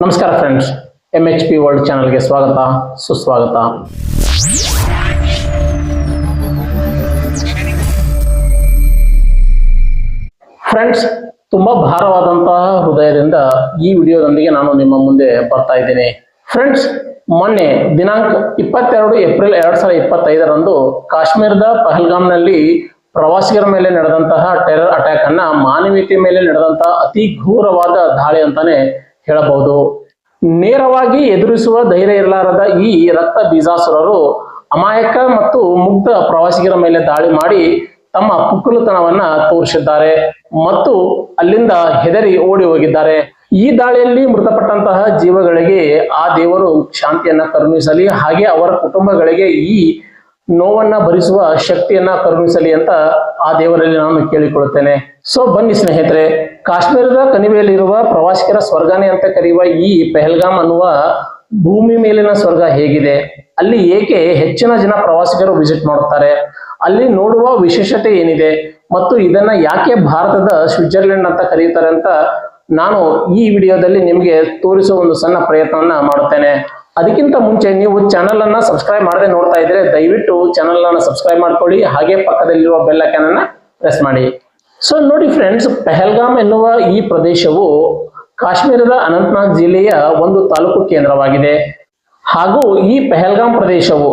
ನಮಸ್ಕಾರ friends M H P world ಚಾನಲ್ಗೆ ಸ್ವಾಗತ, ಸುಸ್ವಾಗತ. ಫ್ರೆಂಡ್ಸ್ ತುಂಬಾ ಭಾರವಾದಂತಹ ಹೃದಯದಿಂದ ಈ ವಿಡಿಯೋದೊಂದಿಗೆ ನಾನು ನಿಮ್ಮ ಮುಂದೆ ಬರ್ತಾ ಇದ್ದೀನಿ. ಫ್ರೆಂಡ್ಸ್ ಮೊನ್ನೆ ದಿನಾಂಕ ಇಪ್ಪತ್ತೆರಡು ಏಪ್ರಿಲ್ ಎರಡ್ ಸಾವಿರದ ಇಪ್ಪತ್ತೈದರಂದು ಕಾಶ್ಮೀರದ ಪಹಲ್ಗಾಮ್ನಲ್ಲಿ ಪ್ರವಾಸಿಗರ ಮೇಲೆ ನಡೆದಂತಹ ಟೆರರ್ ಅಟ್ಯಾಕ್ ಅನ್ನ ಮಾನವೀಯತೆ ಮೇಲೆ ನಡೆದಂತಹ ಅತಿ ಘೋರವಾದ ದಾಳಿ ಅಂತಾನೆ ಹೇಳಬಹುದು. ನೇರವಾಗಿ ಎದುರಿಸುವ ಧೈರ್ಯ ಇರಲಾರದ ಈ ರಕ್ತ ಬೀಜಾಸುರರು ಅಮಾಯಕ ಮತ್ತು ಮುಗ್ಧ ಪ್ರವಾಸಿಗರ ಮೇಲೆ ದಾಳಿ ಮಾಡಿ ತಮ್ಮ ಪುಕ್ಕಲುತನವನ್ನ ತೋರಿಸಿದ್ದಾರೆ ಮತ್ತು ಅಲ್ಲಿಂದ ಹೆದರಿ ಓಡಿ ಹೋಗಿದ್ದಾರೆ. ಈ ದಾಳಿಯಲ್ಲಿ ಮೃತಪಟ್ಟಂತಹ ಜೀವಗಳಿಗೆ ಆ ದೇವರು ಶಾಂತಿಯನ್ನ ಕರುಣಿಸಲಿ ಹಾಗೆ ಅವರ ಕುಟುಂಬಗಳಿಗೆ ಈ ನೋವನ್ನ ಭರಿಸುವ ಶಕ್ತಿಯನ್ನ ಕರುಣಿಸಲಿ ಅಂತ ಆ ದೇವರಲ್ಲಿ ನಾನು ಕೇಳಿಕೊಳ್ಳುತ್ತೇನೆ. ಸೊ ಬನ್ನಿ ಸ್ನೇಹಿತರೆ, ಕಾಶ್ಮೀರದ ಕಣಿವೆಯಲ್ಲಿರುವ ಪ್ರವಾಸಿಗರ ಸ್ವರ್ಗನೇ ಅಂತ ಕರೆಯುವ ಈ ಪೆಹಲ್ಗಾಮ್ ಅನ್ನುವ ಭೂಮಿ ಮೇಲಿನ ಸ್ವರ್ಗ ಹೇಗಿದೆ? ಅಲ್ಲಿ ಏಕೆ ಹೆಚ್ಚಿನ ಜನ ಪ್ರವಾಸಿಗರು ವಿಸಿಟ್ ಮಾಡುತ್ತಾರೆ? ಅಲ್ಲಿ ನೋಡುವ ವಿಶೇಷತೆ ಏನಿದೆ? ಮತ್ತು ಇದನ್ನ ಯಾಕೆ ಭಾರತದ ಸ್ವಿಟ್ಜರ್ಲೆಂಡ್ ಅಂತ ಕರೆಯುತ್ತಾರೆ ಅಂತ ನಾನು ಈ ವಿಡಿಯೋದಲ್ಲಿ ನಿಮಗೆ ತೋರಿಸುವ ಒಂದು ಸಣ್ಣ ಪ್ರಯತ್ನವನ್ನ ಮಾಡುತ್ತೇನೆ. ಅದಕ್ಕಿಂತ ಮುಂಚೆ ನೀವು ಚಾನಲ್ ಅನ್ನ ಸಬ್ಸ್ಕ್ರೈಬ್ ಮಾಡದೆ ನೋಡ್ತಾ ಇದ್ರೆ ದಯವಿಟ್ಟು ಚಾನಲ್ ಅನ್ನ ಸಬ್ಸ್ಕ್ರೈಬ್ ಮಾಡ್ಕೊಳ್ಳಿ, ಹಾಗೆ ಪಕ್ಕದಲ್ಲಿರುವ ಬೆಲ್ ಐಕಾನ್ ಅನ್ನ ಪ್ರೆಸ್ ಮಾಡಿ. ಸೊ ನೋಡಿ ಫ್ರೆಂಡ್ಸ್ ಪೆಹಲ್ಗಾಮ್ ಎನ್ನುವ ಈ ಪ್ರದೇಶವು ಕಾಶ್ಮೀರದ ಅನಂತನಾಗ್ ಜಿಲ್ಲೆಯ ಒಂದು ತಾಲೂಕು ಕೇಂದ್ರವಾಗಿದೆ. ಹಾಗೂ ಈ ಪೆಹಲ್ಗಾಮ್ ಪ್ರದೇಶವು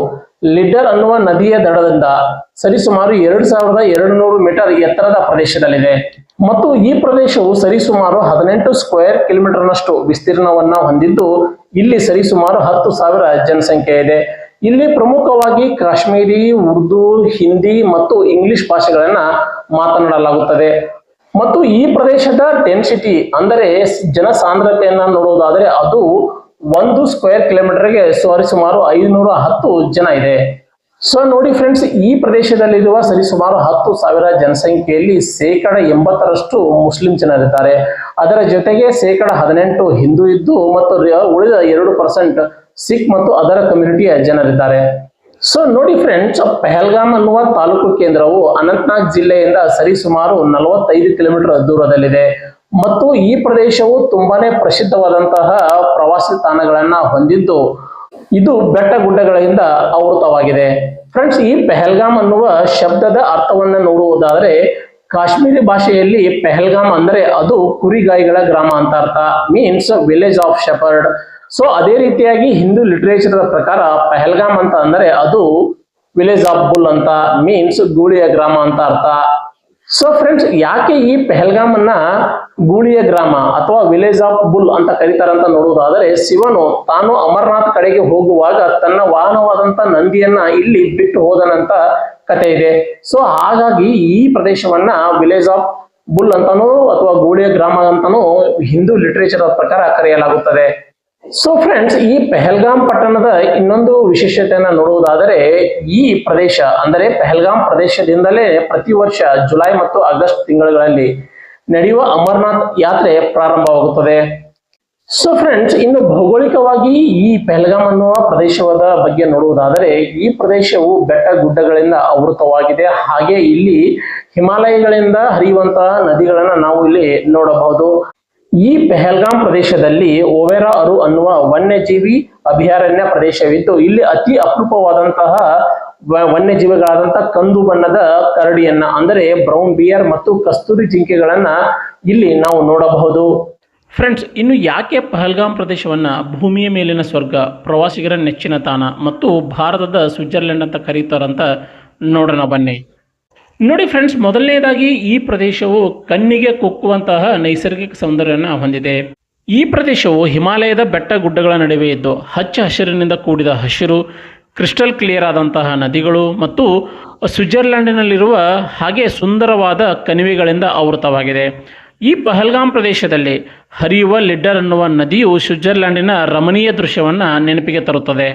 ಲಿಡ್ಡರ್ ಅನ್ನುವ ನದಿಯ ದಡದಿಂದ ಸರಿಸುಮಾರು ಎರಡು ಸಾವಿರದ ಎರಡು ನೂರು ಮೀಟರ್ ಎತ್ತರದ ಪ್ರದೇಶದಲ್ಲಿದೆ. ಮತ್ತು ಈ ಪ್ರದೇಶವು ಸರಿಸುಮಾರು ಹದಿನೆಂಟು ಸ್ಕ್ವೇರ್ ಕಿಲೋಮೀಟರ್ನಷ್ಟು ವಿಸ್ತೀರ್ಣವನ್ನ ಹೊಂದಿದ್ದು ಇಲ್ಲಿ ಸರಿಸುಮಾರು ಹತ್ತು ಸಾವಿರ ಜನಸಂಖ್ಯೆ ಇದೆ. ಇಲ್ಲಿ ಪ್ರಮುಖವಾಗಿ ಕಾಶ್ಮೀರಿ, ಉರ್ದು, ಹಿಂದಿ ಮತ್ತು ಇಂಗ್ಲಿಷ್ ಭಾಷೆಗಳನ್ನ ಮಾತನಾಡಲಾಗುತ್ತದೆ. ಮತ್ತು ಈ ಪ್ರದೇಶದ ಡೆನ್ಸಿಟಿ ಅಂದರೆ ಜನಸಾಂದ್ರತೆಯನ್ನ ನೋಡೋದಾದರೆ ಅದು ಒಂದು ಸ್ಕ್ವೇರ್ ಕಿಲೋಮೀಟರ್ಗೆ ಸರಿಸುಮಾರು ಐನೂರ ಹತ್ತು ಜನ ಇದೆ. ಸೊ ನೋಡಿ ಫ್ರೆಂಡ್ಸ್ ಈ ಪ್ರದೇಶದಲ್ಲಿರುವ ಸರಿಸುಮಾರು ಹತ್ತು ಸಾವಿರ ಜನಸಂಖ್ಯೆಯಲ್ಲಿ ಶೇಕಡ ಎಂಬತ್ತರಷ್ಟು ಮುಸ್ಲಿಂ ಜನರಿದ್ದಾರೆ. ಅದರ ಜೊತೆಗೆ ಶೇಕಡ ಹದಿನೆಂಟು ಹಿಂದೂ ಇದ್ದು ಮತ್ತು ಉಳಿದ ಎರಡು ಪರ್ಸೆಂಟ್ ಸಿಖ್ ಮತ್ತು ಅದರ ಕಮ್ಯುನಿಟಿಯ ಜನರಿದ್ದಾರೆ. ಸೊ ನೋಡಿ ಫ್ರೆಂಡ್ಸ್ ಪೆಹಲ್ಗಾಮ್ ಅನ್ನುವ ತಾಲೂಕು ಕೇಂದ್ರವು ಅನಂತನಾಗ್ ಜಿಲ್ಲೆಯಿಂದ ಸರಿಸುಮಾರು ನಲವತ್ತೈದು ಕಿಲೋಮೀಟರ್ ದೂರದಲ್ಲಿದೆ. ಮತ್ತು ಈ ಪ್ರದೇಶವು ತುಂಬಾನೇ ಪ್ರಸಿದ್ಧವಾದಂತಹ ಪ್ರವಾಸಿ ತಾಣಗಳನ್ನ ಹೊಂದಿದ್ದು ಇದು ಬೆಟ್ಟ ಗುಡ್ಡಗಳಿಂದ ಆವೃತವಾಗಿದೆ. ಫ್ರೆಂಡ್ಸ್ ಈ ಪೆಹಲ್ಗಾಮ್ ಅನ್ನುವ ಶಬ್ದದ ಅರ್ಥವನ್ನ ನೋಡುವುದಾದರೆ ಕಾಶ್ಮೀರಿ ಭಾಷೆಯಲ್ಲಿ ಪೆಹಲ್ಗಾಮ್ ಅಂದ್ರೆ ಅದು ಕುರಿಗಾಯಿಗಳ ಗ್ರಾಮ ಅಂತ ಅರ್ಥ means village of shepherd so ಅದೇ ರೀತಿಯಾಗಿ ಹಿಂದೂ ಲಿಟ್ರೇಚರ್ ಪ್ರಕಾರ ಪೆಹಲ್ಗಾಮ್ ಅಂತ ಅಂದ್ರೆ ಅದು ವಿಲೇಜ್ ಆಫ್ ಬುಲ್ ಅಂತ ಮೀನ್ಸ್ ಗೂಳಿಯ ಗ್ರಾಮ ಅಂತ ಅರ್ಥ. ಸೊ ಫ್ರೆಂಡ್ಸ್ ಯಾಕೆ ಈ ಪೆಹಲ್ಗಾಮ್ ಅನ್ನ ಗೂಳಿಯ ಗ್ರಾಮ ಅಥವಾ ವಿಲೇಜ್ ಆಫ್ ಬುಲ್ ಅಂತ ಕರೀತಾರಂತ ನೋಡುವುದಾದರೆ, ಶಿವನು ತಾನು ಅಮರನಾಥ್ ಕಡೆಗೆ ಹೋಗುವಾಗ ತನ್ನ ವಾಹನವಾದಂತ ನಂದಿಯನ್ನ ಇಲ್ಲಿ ಬಿಟ್ಟು ಹೋದನಂತ ಕಥೆ ಇದೆ. ಸೊ ಹಾಗಾಗಿ ಈ ಪ್ರದೇಶವನ್ನ ವಿಲೇಜ್ ಆಫ್ ಬುಲ್ ಅಂತಾನೂ ಅಥವಾ ಗೂಳಿಯ ಗ್ರಾಮ ಅಂತಾನೂ ಹಿಂದೂ ಲಿಟರೇಚರ್ ಪ್ರಕಾರ ಕರೆಯಲಾಗುತ್ತದೆ. ಸೊ ಫ್ರೆಂಡ್ಸ್ ಈ ಪೆಹಲ್ಗಾಮ್ ಪಟ್ಟಣದ ಇನ್ನೊಂದು ವಿಶೇಷತೆಯನ್ನ ನೋಡುವುದಾದರೆ ಈ ಪ್ರದೇಶ, ಅಂದರೆ ಪೆಹಲ್ಗಾಮ್ ಪ್ರದೇಶದಿಂದಲೇ ಪ್ರತಿ ವರ್ಷ ಜುಲೈ ಮತ್ತು ಆಗಸ್ಟ್ ತಿಂಗಳುಗಳಲ್ಲಿ ನಡೆಯುವ ಅಮರನಾಥ್ ಯಾತ್ರೆ ಪ್ರಾರಂಭವಾಗುತ್ತದೆ. ಸೊ ಫ್ರೆಂಡ್ಸ್ ಇನ್ನು ಭೌಗೋಳಿಕವಾಗಿ ಈ ಪೆಹಲ್ಗಾಮ್ ಅನ್ನುವ ಪ್ರದೇಶದ ಬಗ್ಗೆ ನೋಡುವುದಾದರೆ ಈ ಪ್ರದೇಶವು ಬೆಟ್ಟ ಗುಡ್ಡಗಳಿಂದ ಆವೃತವಾಗಿದೆ. ಹಾಗೆ ಇಲ್ಲಿ ಹಿಮಾಲಯಗಳಿಂದ ಹರಿಯುವಂತಹ ನದಿಗಳನ್ನ ನಾವು ಇಲ್ಲಿ ನೋಡಬಹುದು. ಈ ಪೆಹಲ್ಗಾಮ್ ಪ್ರದೇಶದಲ್ಲಿ ಓವೆರಾ ಅರು ಅನ್ನುವ ವನ್ಯಜೀವಿ ಅಭಯಾರಣ್ಯ ಪ್ರದೇಶವಿದ್ದು, ಇಲ್ಲಿ ಅತಿ ಅಪರೂಪವಾದಂತಹ ವನ್ಯಜೀವಿಗಳಾದಂತಹ ಕಂದು ಬಣ್ಣದ ಕರಡಿಯನ್ನ, ಅಂದರೆ ಬ್ರೌನ್ ಬಿಯರ್ ಮತ್ತು ಕಸ್ತೂರಿ ಜಿಂಕೆಗಳನ್ನ ಇಲ್ಲಿ ನಾವು ನೋಡಬಹುದು. ಫ್ರೆಂಡ್ಸ್ ಇನ್ನು ಯಾಕೆ ಪಹಲ್ಗಾಮ್ ಪ್ರದೇಶವನ್ನ ಭೂಮಿಯ ಮೇಲಿನ ಸ್ವರ್ಗ, ಪ್ರವಾಸಿಗರ ನೆಚ್ಚಿನ ತಾಣ ಮತ್ತು ಭಾರತದ ಸ್ವಿಟ್ಜರ್ಲೆಂಡ್ ಅಂತ ಕರೀತಾರಂತ ನೋಡೋಣ ಬನ್ನಿ. ನೋಡಿ ಫ್ರೆಂಡ್ಸ್ ಮೊದಲನೇದಾಗಿ ಈ ಪ್ರದೇಶವು ಕಣ್ಣಿಗೆ ಕುಕ್ಕುವಂತಹ ನೈಸರ್ಗಿಕ ಸೌಂದರ್ಯವನ್ನು ಹೊಂದಿದೆ. ಈ ಪ್ರದೇಶವು ಹಿಮಾಲಯದ ಬೆಟ್ಟ ಗುಡ್ಡಗಳ ನಡುವೆ ಇದ್ದು, ಹಚ್ಚ ಹಸಿರಿನಿಂದ ಕೂಡಿದ ಹಸಿರು ಕ್ರಿಸ್ಟಲ್ ಕ್ಲಿಯರ್ ಆದಂತಹ ನದಿಗಳು ಮತ್ತು ಸ್ವಿಟ್ಜರ್ಲ್ಯಾಂಡಿನಲ್ಲಿರುವ ಹಾಗೆ ಸುಂದರವಾದ ಕಣಿವೆಗಳಿಂದ ಆವೃತವಾಗಿದೆ. ಈ ಪಹಲ್ಗಾಮ್ ಪ್ರದೇಶದಲ್ಲಿ ಹರಿಯುವ ಲಿಡ್ಡರ್ ಅನ್ನುವ ನದಿಯು ಸ್ವಿಟ್ಜರ್ಲ್ಯಾಂಡಿನ ರಮಣೀಯ ದೃಶ್ಯವನ್ನು ನೆನಪಿಗೆ ತರುತ್ತದೆ.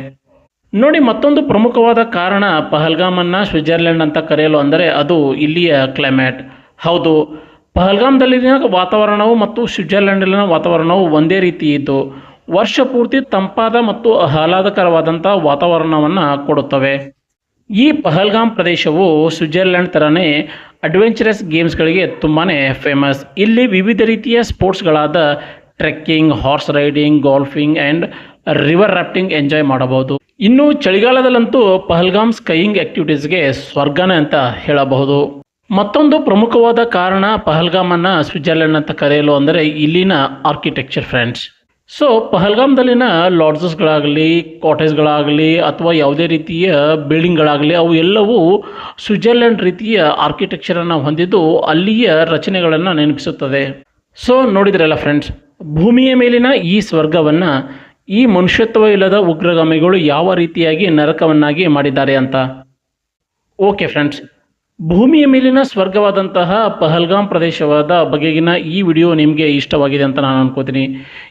ನೋಡಿ, ಮತ್ತೊಂದು ಪ್ರಮುಖವಾದ ಕಾರಣ ಪಹಲ್ಗಾಮನ್ನು ಸ್ವಿಟ್ಜರ್ಲೆಂಡ್ ಅಂತ ಕರೆಯಲು ಅಂದರೆ ಅದು ಇಲ್ಲಿಯ ಕ್ಲೈಮೇಟ್ ಹೌದು, ಪಹಲ್ಗಾಮ್ದಲ್ಲಿನ ವಾತಾವರಣವು ಮತ್ತು ಸ್ವಿಟ್ಜರ್ಲೆಂಡಲ್ಲಿನ ವಾತಾವರಣವು ಒಂದೇ ರೀತಿ ಇದ್ದು, ವರ್ಷ ಪೂರ್ತಿ ತಂಪಾದ ಮತ್ತು ಆಹ್ಲಾದಕರವಾದಂಥ ವಾತಾವರಣವನ್ನು ಕೊಡುತ್ತವೆ. ಈ ಪಹಲ್ಗಾಮ್ ಪ್ರದೇಶವು ಸ್ವಿಟ್ಜರ್ಲೆಂಡ್ ಥರನೇ ಅಡ್ವೆಂಚರಸ್ ಗೇಮ್ಸ್ಗಳಿಗೆ ತುಂಬಾ ಫೇಮಸ್. ಇಲ್ಲಿ ವಿವಿಧ ರೀತಿಯ ಸ್ಪೋರ್ಟ್ಸ್ಗಳಾದ trekking, horse riding, golfing and river rafting enjoy ಮಾಡಬಹುದು. ಇನ್ನು ಚಳಿಗಾಲದಲ್ಲಂತೂ ಪಹಲ್ಗಾಮ್ ಸ್ಕೈಯಿಂಗ್ ಆಕ್ಟಿವಿಟೀಸ್ಗೆ ಸ್ವರ್ಗನೇ ಅಂತ ಹೇಳಬಹುದು. ಮತ್ತೊಂದು ಪ್ರಮುಖವಾದ ಕಾರಣ ಪಹಲ್ಗಾಮನ್ನು ಸ್ವಿಟ್ಜರ್ಲೆಂಡ್ ಅಂತ ಕರೆಯಲು ಅಂದರೆ ಇಲ್ಲಿನ ಆರ್ಕಿಟೆಕ್ಚರ್ ಫ್ರೆಂಡ್ಸ್ ಸೊ ಪಹಲ್ಗಾಮ್ದಲ್ಲಿನ ಲಾಡ್ಜಸ್ಗಳಾಗಲಿ ಕಾಟೇಜ್ಗಳಾಗಲಿ ಅಥವಾ ಯಾವುದೇ ರೀತಿಯ ಬಿಲ್ಡಿಂಗ್ಗಳಾಗಲಿ ಅವು ಎಲ್ಲವೂ ಸ್ವಿಟ್ಜರ್ಲೆಂಡ್ ರೀತಿಯ ಆರ್ಕಿಟೆಕ್ಚರನ್ನು ಹೊಂದಿದ್ದು ಅಲ್ಲಿಯ ರಚನೆಗಳನ್ನು ನೆನಪಿಸುತ್ತದೆ. ಸೊ ನೋಡಿದ್ರಲ್ಲ ಫ್ರೆಂಡ್ಸ್ ಭೂಮಿಯ ಮೇಲಿನ ಈ ಸ್ವರ್ಗವನ್ನು ಈ ಮನುಷ್ಯತ್ವ ಇಲ್ಲದ ಉಗ್ರಗಾಮಿಗಳು ಯಾವ ರೀತಿಯಾಗಿ ನರಕವನ್ನಾಗಿ ಮಾಡಿದ್ದಾರೆ ಅಂತ? ಓಕೆ ಫ್ರೆಂಡ್ಸ್ ಭೂಮಿಯ ಮೇಲಿನ ಸ್ವರ್ಗವಾದಂತಹ ಪಹಲ್ಗಾಮ್ ಪ್ರದೇಶವಾದ ಬಗೆಗಿನ ಈ ವಿಡಿಯೋ ನಿಮಗೆ ಇಷ್ಟವಾಗಿದೆ ಅಂತ ನಾನು ಅನ್ಕೋತೀನಿ.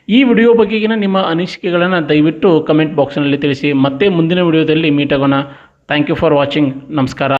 ಈ ವಿಡಿಯೋ ಬಗೆಗಿನ ನಿಮ್ಮ ಅನಿಸಿಕೆಗಳನ್ನು ದಯವಿಟ್ಟು ಕಮೆಂಟ್ ಬಾಕ್ಸ್ನಲ್ಲಿ ತಿಳಿಸಿ. ಮತ್ತೆ ಮುಂದಿನ ವಿಡಿಯೋದಲ್ಲಿ ಮೀಟ್ ಆಗೋಣ. ಥ್ಯಾಂಕ್ ಯು ಫಾರ್ ವಾಚಿಂಗ್ ನಮಸ್ಕಾರ.